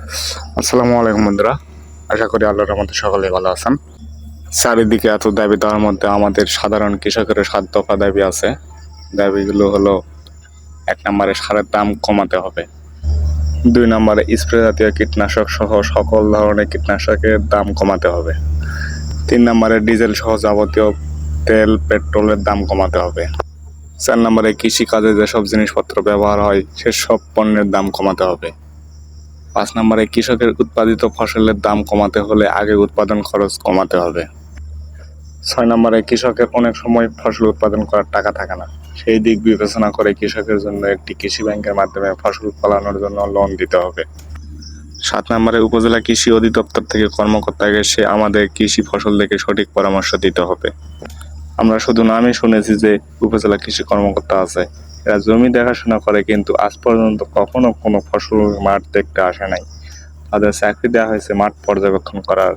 আসসালামু আলাইকুম বন্ধুরা। আশা করি আল্লাহর রহমতে সকলে ভালো আছেন। চারিদিকে এত দাবি দেওয়ার মধ্যে আমাদের সাধারণ কৃষকের সাত দফা দাবি আছে। দাবিগুলো হলো, এক নম্বরে সারের দাম কমাতে হবে। দুই নম্বরে স্প্রে জাতীয় কীটনাশক সহ সকল ধরনের কীটনাশকের দাম কমাতে হবে। তিন নম্বরে ডিজেল সহ যাবতীয় তেল, পেট্রোলের দাম কমাতে হবে। চার নম্বরে কৃষিকাজে যেসব জিনিসপত্র ব্যবহার হয়, সেসব পণ্যের দাম কমাতে হবে। পাঁচ নম্বরে, কৃষকের উৎপাদিত ফসলের দাম কমাতে হলে আগে উৎপাদন খরচ কমাতে হবে। ছয় নম্বরে, কৃষকের অনেক সময় ফসল উৎপাদন করার টাকা থাকে না। সেই দিক বিবেচনা করে কৃষকের জন্য একটি কৃষি ব্যাংকের মাধ্যমে ফসল ফলানোর জন্য লোন দিতে হবে। সাত নম্বরে, উপজেলা কৃষি অধিদপ্তর থেকে কর্মকর্তাকে এসে আমাদের কৃষি ফসল দেখে সঠিক পরামর্শ দিতে হবে। আমরা শুধু নামই শুনেছি যে উপজেলা কৃষি কর্মকর্তা আছে। এরা জমি দেখাশোনা করে, কিন্তু আজ পর্যন্ত কখনো কোনো ফসল মাঠ দেখতে আসে নাই। তাদের চাকরি দেওয়া হয়েছে মাঠ পর্যবেক্ষণ করার।